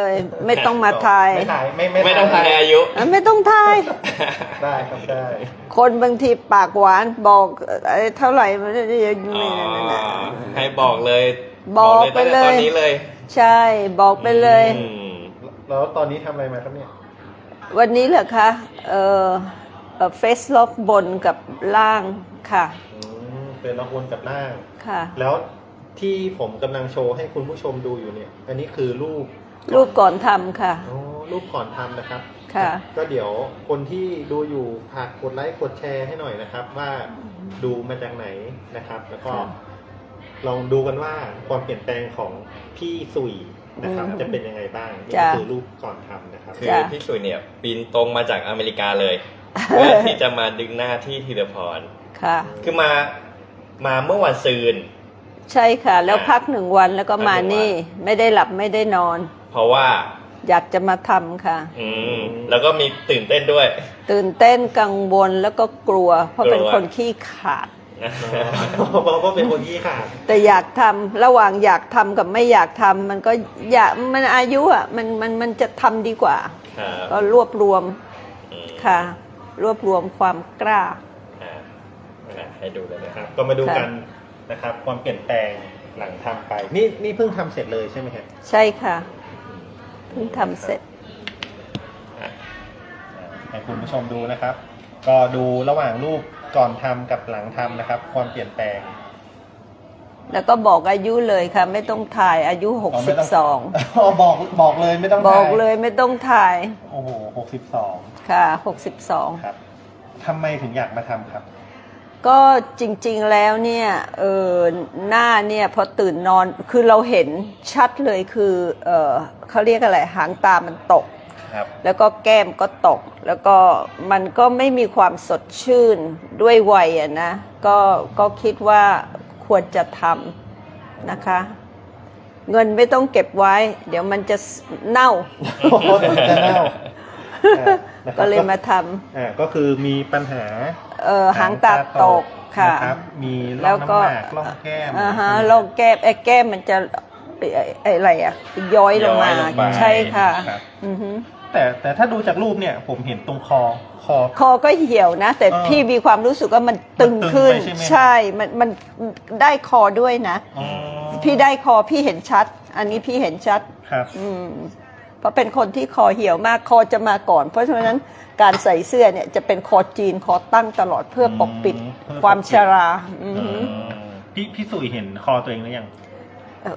เลยไม่ต้องมาทายไม่ถ่ายไม่ไม่ต้องทายอายุอะไม่ต้องทาย ได้ครับได้ คนบางทีปากหวานบอกเอ่อเท่าไหร่มันจะยังอ๋ไม่อนั่นน่ะให้บอกเลยบอกไปเลย ตอนนี้เลยใช่บอกไปเลย อืมแล้วตอนนี้ทำอะไรมาครับเนี่ย วันนี้เหรอคะเออเฟสล็อกบนกับล่างค่ะอืมเป็นละวนกับหน้าค่ะ แล้วที่ผมกำลังโชว์ให้คุณผู้ชมดูอยู่เนี่ย อันนี้คือรูป รูปก่อนทำค่ะ อ๋อรูปก่อนทำนะครับ ค่ะ ก็เดี๋ยวคนที่ดูอยู่ฝากกดไลค์กดแชร์ให้หน่อยนะครับ ว่าดูมาจากไหนนะครับ แล้วก็ ค่ะ ลองดูกันว่าความเปลี่ยนแปลงของพี่สุยนะครับ อืมจะเป็นยังไงบ้างนี่จ้ะ คือรูปก่อนทำนะครับ คือจ้ะ พี่สุยเนี่ยบินตรงมาจากอเมริกาเลยเพื่อที่จะมาดึงหน้าที่ธีรพรค่ะ คือมามาเมื่อวันซืน ใช่ค่ะ แล้วพักหนึ่งวันแล้วก็มาพักหนึ่งวันนี่ ไม่ได้หลับไม่ได้นอน เพราะว่า อยากจะมาทำค่ะ อืม แล้วก็มีตื่นเต้นด้วย ตื่นเต้นกังวลแล้วก็กลัว เพราะกลัวเป็นคนขี้ขาด เพราะว่าเป็นคนยี่ขาด แต่อยากทำระหว่างอยากทำกับไม่อยากทำมันก็อยากมันอายุอะมันมันมันจะทำดีกว่า ครับก็รวบรวมอืมค่ะ รวบรวมความกล้า อ่าอ่าให้ดูเลยนะนะคครับรับก็มาดูค่ะกันนะครับ ความเปลี่ยนแปลงหลังทำไป นี่นี่เพิ่งทำเสร็จเลยใช่ไหมครับ ใช่ค่ะ เพิ่งทำเสร็จ อะให้คุณผู้ชมดูนะครับ ก็ดูระหว่างรูปก่อนทำกับหลังทำนะครับ ความเปลี่ยนแปลงแล้วก็บอกอายุเลยค่ะ ไม่ต้องถ่ายอายุอ๋อไม่ต้อง62อ๋อบอกบอกเลยไม่ต้องบอกถ่าเลยไม่ต้องถ่ายโอ้โหหกสิบสองค่ะ 62 ครับทำไมถึงอยากมาทำครับ ก็จริงๆแล้วเนี่ยเออหน้าเนี่ยพอตื่นนอนคือเราเห็นชัดเลยคือเออเขาเรียกอะไรหางตามันตก ครับแล้วก็แก้มก็ตก แล้วก็มันก็ไม่มีความสดชื่นด้วยวัยอะนะก็ก็คิดว่าควรจะทำนะคะ เงินไม่ต้องเก็บไว้ เดี๋ยวมันจะเน่า โอ้โหจะเน่าอ่านะครับก็เลยมาทอ่าก็คือมีปัญหาำ เออหางตาตกค่ะนะครับมีแล้ร่อวงก็น้ำหมากร่องแก้มอ่าฮะโรคแก้มไอ้แก้มมันจะไอ้ไอ้อะไรอะย้อยลงมา ย้อยลงไปใช่ค่ะครับอือฮึแต่แต่ถ้าดูจากรูปเนี่ยผมเห็นตรงคอคอ คอก็เหี่ยวนะ แต่เออพี่มีความรู้สึกว่ามันตึงมันตึงขึ้น ไปใช่ไหม ใช่ มันมันได้คอด้วยนะ อ๋อพี่ได้คอพี่เห็นชัด อันนี้พี่เห็นชัด ครับ อืมเพ ราะเป็นคนที่คอเหี่ยวมากคอจะมาก่อน เพราะฉะนั้นการใส่เสื้อเนี่ยจะเป็นคอจีนคอตั้งตลอดเพื่อปกปิดอืมเพื่อปกปิด ความชราอืออืฮึมพี่พี่สุยเห็นคอตัวเองหรือยัง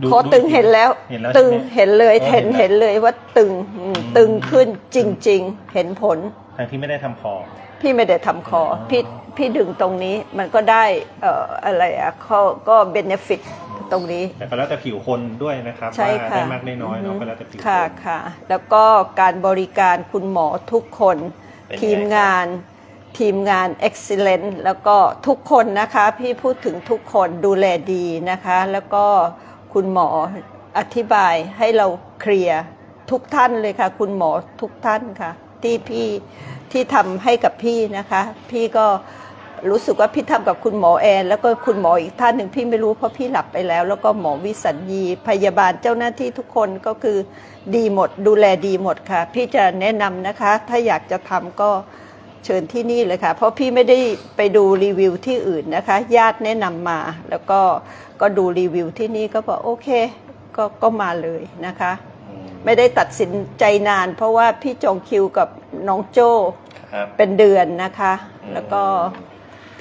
ดูคอตึงเห็นแล้ว เห็นแล้วตึงใช่ไหมเห็นเลยอ๋อเห็นเห็เห็นนแล้วเลยว่าตึงอืมอืมตึงขึ้นจริง ๆ เห็นผล ทั้งที่ไม่ได้ทำคอ พี่ไม่ได้ทำคอออ พี่ พี่ดึงตรงนี้มันก็ได้เอ่ออะไรอะเขาก็เบนฟิตตรงนี้ แต่ก็แล้วแต่ผิวคนด้วยนะครับใช่ว่าค่ะได้มากได้น้อยเนาะมก็แล้วแต่ผิวค่ะคนค่ะ แล้วก็การบริการคุณหมอทุกคน เป็นไง ทีมงานทีมงาน excellent แล้วก็ทุกคนนะคะ พี่พูดถึงทุกคนดูแลดีนะคะ แล้วก็คุณหมออธิบายให้เราเคลียร์ทุกท่านเลยค่ะ คุณหมอทุกท่านค่ะ ที่พี่ที่ทำให้กับพี่นะคะ พี่ก็ รู้สึกว่าพี่ทำกับคุณหมอแอน แล้วก็คุณหมออีกท่านหนึ่งพี่ไม่รู้เพราะพี่หลับไปแล้ว แล้วก็หมอวิสัญญี พยาบาลเจ้าหน้าที่ทุกคนก็คือดีหมด ดูแลดีหมดค่ะ พี่จะแนะนำนะคะ ถ้าอยากจะทำก็เชิญที่นี่เลยค่ะ เพราะพี่ไม่ได้ไปดูรีวิวที่อื่นนะคะ ญาติแนะนำมา แล้วก็ก็ดูรีวิวที่นี่ก็บอกโอเคก็ก็มาเลยนะคะอืมไม่ได้ตัดสินใจนาน เพราะว่าพี่จองคิวกับน้องโจ้ครับเป็นเดือนนะคะอืมแล้วก็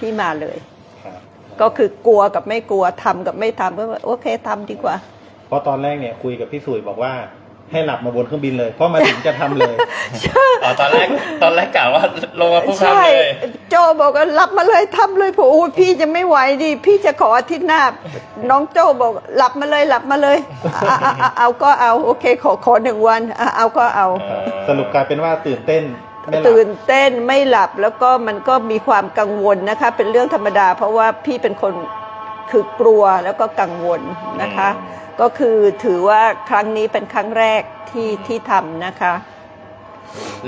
พี่มาเลย ครับก็คือกลัวกับไม่กลัวทำกับไม่ทำก็ว่าโอเคทำดีกว่า เพราะตอนแรกเนี่ยคุยกับพี่สุยบอกว่าให้หลับมาบนเครื่องบินเลย เพราะมาถึงจะทำเลย อ๋อตอนแรกตอนแรกกะว่าลงมาพุ่งใช่ทำเลยโจบอกว่ารับมาเลยทำเลยผมโอ้ยพี่จะไม่ไหวดิพี่จะขออาทิตย์หน้า น้องโจบอกหลับมาเลยหลับมาเลยเอาเอาเอาเอาก็เอาโอเคขอขอหนึ่งวันอะเอาก็เอา เออสรุปกลายเป็นว่าตื่นเต้น ไม่หลับ ตื่นเต้นไม่หลับแล้วก็มันก็มีความกังวลนะคะ เป็นเรื่องธรรมดา เพราะว่าพี่เป็นคนคือกลัวแล้วก็กังวลนะคะก็คือถือว่าครั้งนี้เป็นครั้งแรกที่ที่ทำนะคะ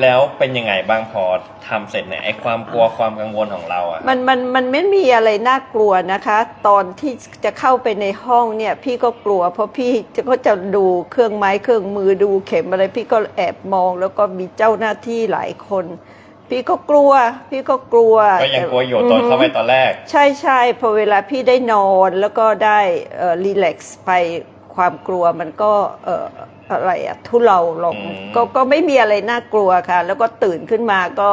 แล้วเป็นยังไงบ้างพอทำเสร็จเนี่ยไอ้ความกลัวความกังวลของเราอะ มันมันมันไม่มีอะไรน่ากลัวนะคะ ตอนที่จะเข้าไปในห้องเนี่ย พี่ก็กลัว เพราะพี่ก็จะดูเครื่องไม้เครื่องมือดูเข็มอะไร พี่ก็แอบมองแล้วก็มีเจ้าหน้าที่หลายคน พี่ก็กลัว พี่ก็กลัวก็ยังกลัวอยู่ตอนเข้าไปตอนแรก ใช่ใช่พอเวลาพี่ได้นอนแล้วก็ได้เอ่อรีแลกซ์ไปความกลัวมันก็เอ่อ อะไรอะทุเลาลงอืม ก็ก็ไม่มีอะไรน่ากลัวค่ะ แล้วก็ตื่นขึ้นมาก็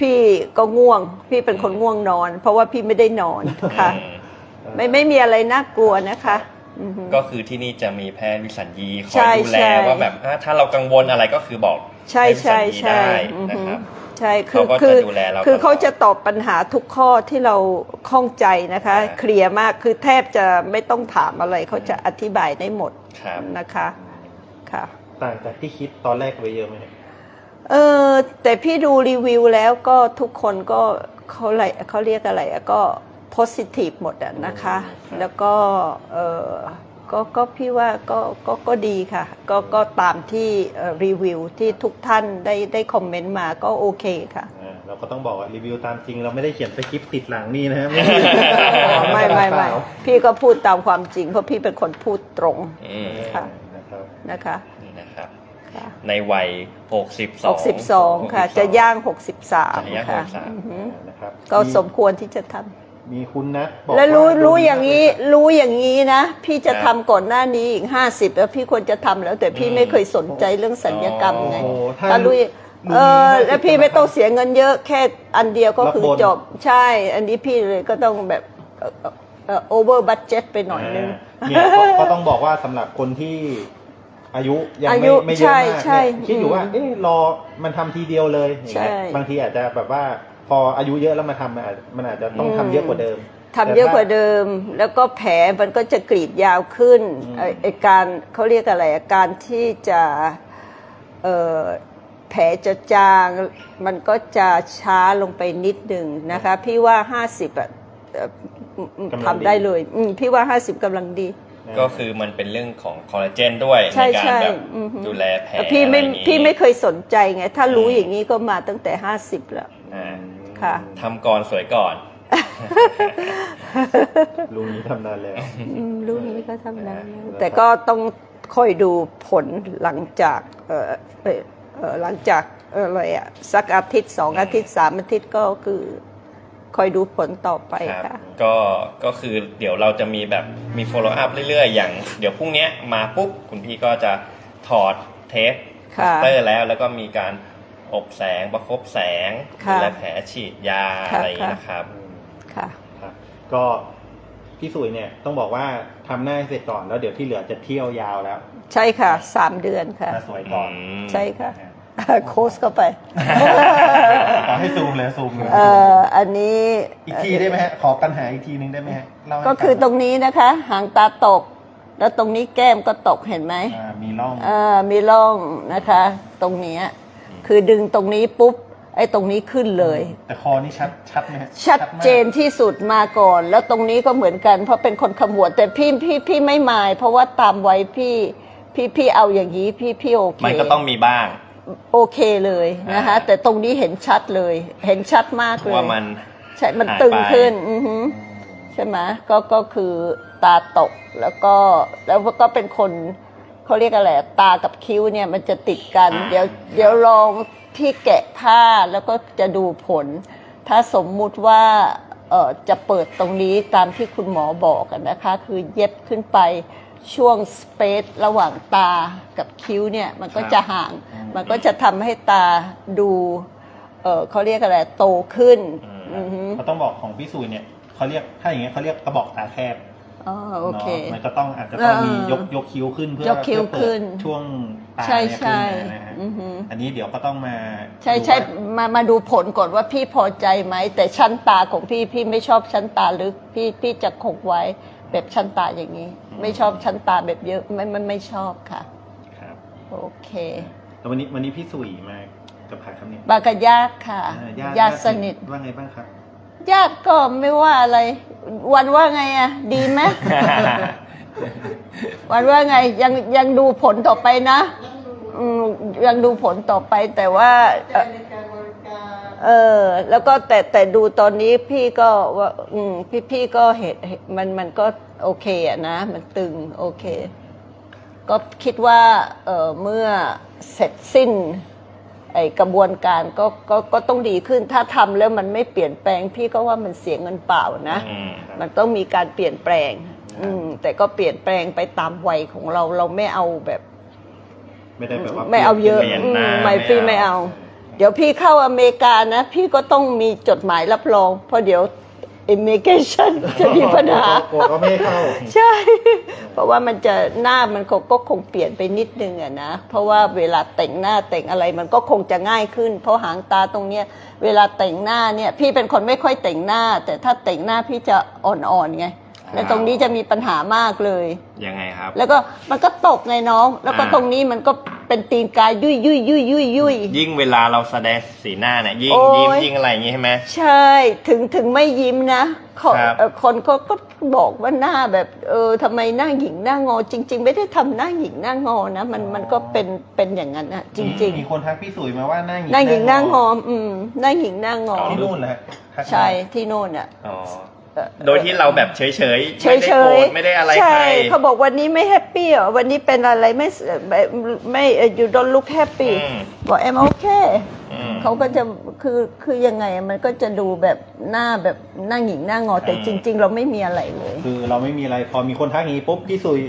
พี่ก็ง่วง พี่เป็นคนง่วงนอน เพราะว่าพี่ไม่ได้นอนค่ะ อืมไม่ไม่มีอะไรน่ากลัวนะคะอือฮึ ก็คือที่นี่จะมีแพทย์วิสัญญีคอใช่ยดูแลใช่ ว่าแบบอะถ้าเรากังวลอะไรก็คือบอกใช่ใช่แพทย์วิสัญญีใช่ได้อือนะฮึครับ ใช่คืเขาอก็คืจะอดูแลเราคือตลอดเขาจะตอบปัญหาทุกข้อที่เราข้องใจนะคะ อ่า เคลียร์มากคือแทบจะไม่ต้องถามอะไรเขาจะอธิบายได้หมดครับ นะคะ ค่ะ ต่างจากที่คิดตอนแรกไปเยอะไหมครับเออแต่พี่ดูรีวิวแล้วก็ทุกคนก็เขาอะไรเขาเรียกอะไรอะก็ positive หมดอะนะคะ แล้วก็เออก็ก็พี่ว่าก็ก็ก็ดีค่ะ ก็ก็ตามที่เอ่อรีวิวที่ทุกท่านได้ได้คอมเมนต์มาก็โอเคค่ะอ่าเราก็ต้องบอกว่ารีวิวตามจริงเราไม่ได้เขียนสคริปต์ติดหลังนี่นะครับอ๋อไม่ไม่ไม่พี่ก็พูดตามความจริงเพราะพี่เป็นคนพูดตรง อืม ค่ะ นะครับนะคะ นี่นะครับ ค่ะในวัย 62 62 ค่ะจะย่าง63จะย่างค่ะ63อือหือนะครับก็สมควรที่จะทำมีคุณนัทบอกแล้วรู้ารู้อย่างนี้ รู้อย่างนี้นะ พี่จะครัทำบก่อนหน้านี้อีก 50 แล้วพี่ควรจะทำแล้ว แต่พี่อืมไม่เคยสนใจเรื่องสัญญกรรมไงโอ้โหถ้า ถ้ารู้รู้เออนี้แล้วพี่ไม่ต้องเสียเงินเยอะแค่อันเดียวก็คือรับบน จบใช่ อันนี้พี่เลยก็ต้องแบบ โอเวอร์บัตเจ็ตไปหน่อยนึงาเนี่ยก็ก็ต้องบอกว่าสำหรับคนที่อายุยังอาไม่ยุไม่เยอะมากใช่เนี่ยคิดอยู่ว่า อืมเอ๊ะรอมันทำทีเดียวเลยอย่างเงี้ยใช่บางทีอาจจะแบบว่าพออายุเยอะแล้วมาทำมันอาจมันอาจจะต้องอืมทำเยอะกว่าเดิม ทำเยอะกว่าเดิม แล้วก็แผลมันก็จะกรีดยาวขึ้นอืม ไอ้ไอการเขาเรียกอะไรอะการที่จะเอ่อแผลจะจาง มันก็จะช้าลงไปนิดหนึ่งนะคะ พี่ว่า 50อะ เอ่อทำได้เลยอืมพี่ว่า 50กำลังดี ก็คือมันเป็นเรื่องของคอลลาเจนด้วยใช่ในการใช่แบบอือฮึ ดูแลแผลแต่พี่ไม่อะรอย่างงี้ พี่ไม่เคยสนใจไง ถ้ารู้อืม อย่างนี้ก็มาตั้งแต่ 50 แล้ว อ่า ค่ะ ทำก่อนสวยก่อน ลุงนี้ทำนานแล้ว อืมรู้นี้ก็ทำได้เออแต่ก็ต้องคอยดูผลหลังจากเอ่อเอ่อเอ่อหลังจากเอ่ออะไรอะสักอาทิตย์สองอาทิตย์สามอาทิตย์ก็คือ คอยดูผลต่อไปครับค่ะก็ก็คือเดี๋ยวเราจะมีแบบมี follow up เรื่อยๆ อย่าง เดี๋ยวพรุ่งเนี้ยมาปุ๊บคุณพี่ก็จะถอดเทปค่ะเตอร์แล้วแล้วก็มีการอบแสงประคบแสงค่ะดูแลแผลฉีดยาค่ะอะไรอย่างนี้ค่ะนะครับค่ะครับก็พี่สุยเนี่ยต้องบอกว่าทำหน้าให้เสร็จก่อนแล้วเดี๋ยวที่เหลือจะเที่ยวยาวแล้ว ใช่ค่ะสามเดือนค่ะมาสวยก่อนใช่ค่ะ โค้ชเข้าไปขอให้ซูมเลยซูมเลยเอ่ออันนี้อีกทีได้ไหมฮะขอปัญหาอีกทีนึงได้ไหมฮะเล่าให้ก็คือฟัตรงนี้นะคะ หางตาตก แล้วตรงนี้แก้มก็ตกเห็นไหมอ่ามีร่องอ่ามีร่องนะคะ ตรงเนี้ยคือดึงตรงนี้ปุ๊บไอ้ตรงนี้ขึ้นเลย แต่คอนี่ชัดชัดไหมฮะชัดมากเจนที่สุดมาก่อน แล้วตรงนี้ก็เหมือนกัน เพราะเป็นคนขมวดแต่พี่พี่พี่ไม่มาย เพราะว่าตามไว้พี่พี่พี่เอาอย่างนี้พี่พี่โอเค มันก็ต้องมีบ้าง โอเคเลยนะคะ อ่า แต่ตรงนี้เห็นชัดเลย เห็นชัดมากเพเลราะยว่ามัน ใช่มันหายตึงไปขึ้นอือหือใช่ไหมก็ก็คือตาตกแล้วก็แล้วก็เป็นคนเขาเรียกอะไรตากับคิ้วเนี่ยมันจะติดกันอ่าเดี๋ยวเดี๋ยวลองที่แกะผ้าแล้วก็จะดูผล ถ้าสมมุติว่าเออจะเปิดตรงนี้ตามที่คุณหมอบอกอะนะคะ คือเย็บขึ้นไป ช่วงสเปซระหว่างตากับคิ้วเนี่ยมันก็จะห่าง มันก็จะทำให้ตาดู เออเขาเรียกอะไรโตขึ้นอืมอือหือเขาต้องบอกของพี่สุยเนี่ยเขาเรียกถ้าอย่างเงี้ยเขาเรียกกระบอกตาแคบอ๋อโอเค เนาะมันก็ต้องอาจจะต้องมีเออยกยกคิ้วขึ้นเพื่อยกคิ้วเพื่อเปิดขึ้น ช่วงตาใช่เนี่ยใช่ขึ้นนะฮะอือหืออันนี้เดี๋ยวก็ต้องมาใช่ดูใช่ว่ามามาดูผลก่อนว่าพี่พอใจไหม แต่ชั้นตาของพี่พี่ไม่ชอบชั้นตาลึกพี่พี่จะคงไว้ แบบชั้นตาอย่างนี้ ไม่ชอบชั้นตาแบบเยอะไม่ไม่ไม่ชอบค่ะ ครับโอเคแล้ววันนี้วันนี้พี่สุยมากับใครครับเนี่ยบากยากค่ะอ่ญาติสนิท ว่าไงบ้างครับ ญาติก็ไม่ว่าอะไร วันว่าไงอะดีไหม วันว่าไงยังยังดูผลต่อไปนะอืมยังดูผลต่อไปแต่ว่าใจใเออ แล้วก็แต่แต่ดูตอนนี้พี่ก็ว่าอืมพี่พี่ก็เห็นเห็นมันมันก็โอเคอะนะ มันตึงโอเค ก็คิดว่าเออเมื่อเสร็จสิ้น ไอกระบวนการก็ก็ก็ต้องดีขึ้นถ้าทำแล้วมันไม่เปลี่ยนแปลง พี่ก็ว่ามันเสียเงินเปล่านะ อืมมันต้องมีการเปลี่ยนแปลง อืม แต่ก็เปลี่ยนแปลงไปตามวัยของเรา เราไม่เอาแบบ ไม่ได้แบบว่าไม่เอาเยอะเปลี่ยนอืหน้ามไม่ไม่พี่เอาไม่เอา เดี๋ยวพี่เข้าอเมริกานะ พี่ก็ต้องมีจดหมายรับรอง เพราะเดี๋ยว immigration จะมีปัญหา กลัวเขาไม่ให้เข้า ใช่ เพราะว่ามันจะหน้ามันก็ก็คงเปลี่ยนไปนิดนึงอะนะ เพราะว่าเวลาแต่งหน้าแต่งอะไรมันก็คงจะง่ายขึ้น เพราะหางตาตรงเนี้ยเวลาแต่งหน้าเนี่ย พี่เป็นคนไม่ค่อยแต่งหน้า แต่ถ้าแต่งหน้าพี่จะอ่อนๆไง และตรงนี้จะมีปัญหามากเลย ยังไงครับ แล้วก็มันก็ตกไงน้อง แล้วก็อ่าตรงนี้มันก็ เป็นตีนกายยุ่ยยุ่ยยุ่ยยุ่ยยุ่ย ยิ่งเวลาเราแสดงสีหน้าเนี่ยยิ่งโอ้ย ยิ้มยิ่งอะไรอย่างงี้ใช่ไหม ใช่ถึงถึงไม่ยิ้มนะขอครับ เอ่อคนเขาก็บอกว่าหน้าแบบเออทำไมหน้าหญิงหน้างอ จริง ๆ ไม่ได้ทำหน้าหญิงหน้างอนะมันมันก็เป็นเป็นอย่างนั้นนะจริง มีคนทักพี่สุยมาว่าหน้าหญิๆหน้าหญิงหน้างออืมหน้าหญิงหน้างอที่นู่นนะฮะทักมาใช่ที่โน่นอะอ๋อเอ่อ โดยที่เราแบบเฉยๆเฉไม่ยได้เฉโกรยธไม่ได้อะไรใช่ใครเขาบอกวันนี้ไม่แฮปปี้เหรอวันนี้เป็นอะไรไม่เอ่อไม่ไม่เอ่อ you don't look happy อืมบอกแอมโอเคอืมเขาก็จะคือคือยังไงมันก็จะดูแบบหน้าแบบหน้าหญิงหน้างอแต่อืมจริง ๆ เราไม่มีอะไรเลย คือเราไม่มีอะไรพอมีคนทักอย่างนี้ปุ๊บพี่สุย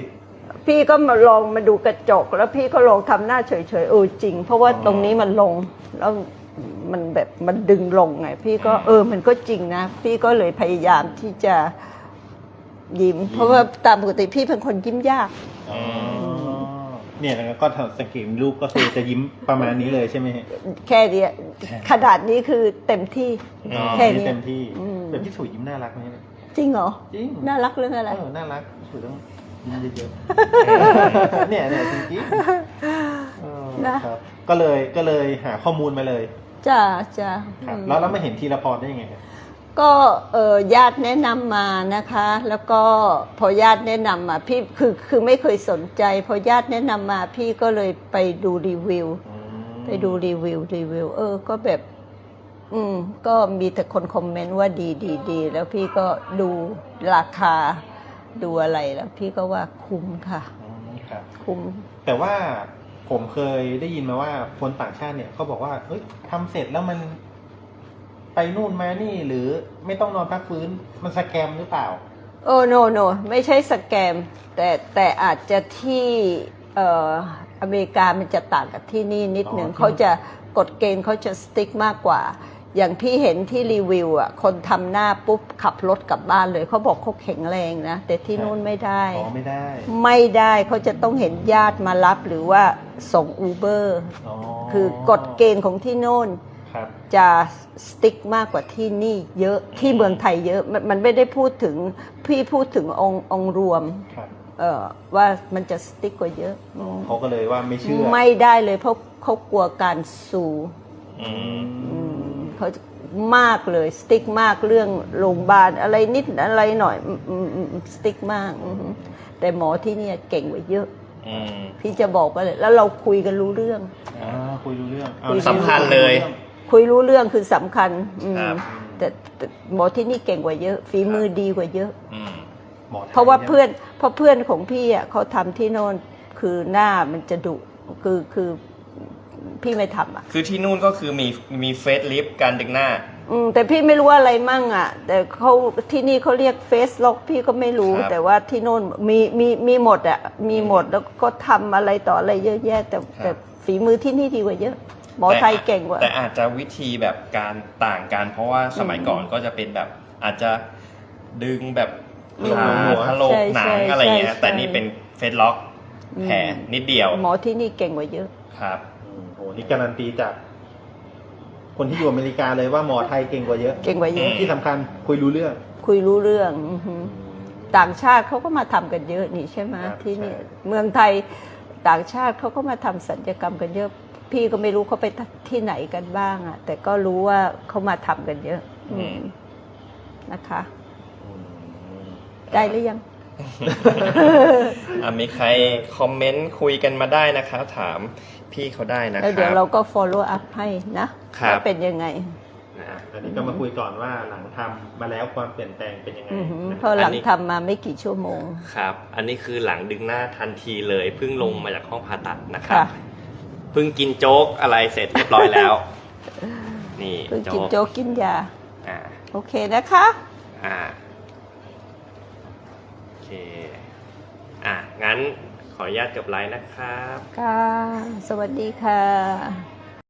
พี่ก็มาลองมาดูกระจก แล้วพี่ก็ลองทำหน้าเฉยๆเออจริง เพราะว่าอ๋อตรงนี้มันลงแล้ว มันแบบมันดึงลงไง พี่ก็เออมันก็จริงนะ พี่ก็เลยพยายามที่จะยิ้ม เพราะว่าตามปกติพี่เป็นคนยิ้มยากอืมเนี่ยแล้วก็สังเกตรูปก็คือจะยิ้มประมาณนี้เลยใช่ไหมฮะแค่เนี้ยขนาดนี้คือเต็มที่อ๋อแค่นี้เต็มที่อืมแต่พี่สุยยิ้มน่ารักไหมจริงเหรอ จริงน่ารักเรื่องอะไร เออน่ารักพี่สุยต้องยิ้มเยอะๆเนี่ยเนี่ยจริงๆเออนะ ครับก็เลยก็เลยหาข้อมูลมาเลย จ้าจ้าครับอืมแล้วแล้วมาเห็นทีละพรได้ยังไงครับ ก็เออญาติแนะนำมานะคะ แล้วก็พอญาติแนะนำมาพี่คือคือไม่เคยสนใจ พอญาติแนะนำมาพี่ก็เลยไปดูรีวิวอืมไปดูรีวิวรีวิว เออ ก็แบบ อืม ก็มีแต่คนคอมเมนต์ว่าดีดีดีแล้วพี่ก็ดูราคา ดูอะไรแล้ว พี่ก็ว่าคุ้มค่ะ อืมครับ คุ้ม แต่ว่า ผมเคยได้ยินมาว่าคนต่างชาติเนี่ยเขาบอกว่าเฮ้ยทำเสร็จแล้วมันไปนู่นมานี่หรือไม่ต้องนอนพักฟื้นมันสแกมหรือเปล่าโอ้โนโนไม่ใช่สแกม แต่แต่อาจจะที่เอ่ออเมริกามันจะต่างกับที่นี่นิดหนึ่งอ๋อเขาจะกฎเกณฑ์เขาจะสติ๊กมากกว่า อย่างพี่เห็นที่รีวิวอะคนทำหน้าปุ๊บขับรถกลับบ้านเลยเขาบอกเขาแข็งแรงนะ แต่ที่นู่นไม่ได้ อ๋อไม่ได้ไม่ได้เขาจะต้องเห็นญาติมารับหรือว่าส่งอูเบอร์อ๋อคือกฎเกณฑ์ของที่โน่น ครับ จะสติ๊กมากกว่าที่นี่เยอะที่เมืองไทยเยอะมันมันไม่ได้พูดถึงพี่พูดถึงองค์องค์รวม ครับเอ่อว่ามันจะสติ๊กกว่าเยอะอืมเขาก็เลยว่าไม่เชื่อไม่ได้เลยเพราะเขากลัวการสู่อืม อืม เขามากเลยสติ๊กมากเรื่องโรงพยาบาลอะไรนิดอะไรหน่อยอืมอืมอืมสติ๊กมากอือหือแต่หมอที่เนี่ยเก่งกว่าเยอะอืมพี่จะบอกว่าเลยแล้วเราคุยกันรู้เรื่องอ่าคุยรู้เรื่องเอาคุยสำคัญเลย คุยรู้เรื่องคือสำคัญอืมครับแต่แต่หมอที่นี่เก่งกว่าเยอะ ฝีมือดีกว่าเยอะอืมหมอไทยเพราะว่าเพื่อนเพราะเพื่อนของพี่อะเขาทำที่โน่นคือหน้ามันจะดุคือคือ พี่ไม่ทำอะ คือที่นู่นก็คือมีมีเฟซลิฟต์การดึงหน้า อืมแต่พี่ไม่รู้ว่าอะไรมั่งอะ แต่เขาที่นี่เขาเรียกเฟสล็อกพี่ก็ไม่รู้ ครับแต่ว่าที่โน่นมีมีมีหมดอะมีหมดแล้วก็ทำอะไรต่ออะไรเยอะแยะ แต่แต่ฝีมือที่นี่ดีกว่าเยอะ หมอไทยเก่งกว่า แต่อาจจะวิธีแบบการต่างกัน เพราะว่าสมัยอืมก่อนก็จะเป็นแบบอาจจะดึงแบบอืมผ่าทะโลกใช่หนังใช่อะไรเงี้ยใช่แต่นี่เป็นเฟซล็อกอืม แผลนิดเดียวหมอที่นี่เก่งกว่าเยอะ ครับอืมโห นี่การันตีจาก คนที่อยู่อเมริกาเลยว่าหมอไทยเก่งกว่าเยอะ เก่งกว่าเยอะ ที่สำคัญคุยรู้เรื่อง คุยรู้เรื่องอือหือต่างชาติเขาก็มาทำกันเยอะนี่ใช่ไหมครับที่นี่ใช่ เมืองไทยต่างชาติเขาก็มาทำสัญญกรรมกันเยอะ พี่ก็ไม่รู้เขาไปที่ไหนกันบ้างอะแต่ก็รู้ว่าเขามาทำกันเยอะ อืมนะคะได้หรือยัง อะมีใครคอมเมนต์คุยกันมาได้นะครับ ถาม พี่เขาได้นะคแล้วเดี๋ยวรัเราบ ก็ follow up ให้นะครับ ว่าเป็นยังไงนะ อันนี้ก็มาคุยก่อนว่าหลังทำมาแล้วความเปลี่ยนแปลงเป็นยังไงอือหือนะเพครับราะหลังอันนี้ทำมาไม่กี่ชั่วโมง ครับ อันนี้คือหลังดึงหน้าทันทีเลยเพิ่งลงมาจากห้องผ่าตัดนะครับค่ะ เพิ่งกินโจ๊กอะไรเสร็จเรียบร้อยแล้ว นี่เพิ่งกินโจ๊กกินยา อ่าโอเคนะคะ อ่าโอเคอะงั้น ขออนุญาตจบไลน์นะครับ ค่ะ สวัสดีค่ะ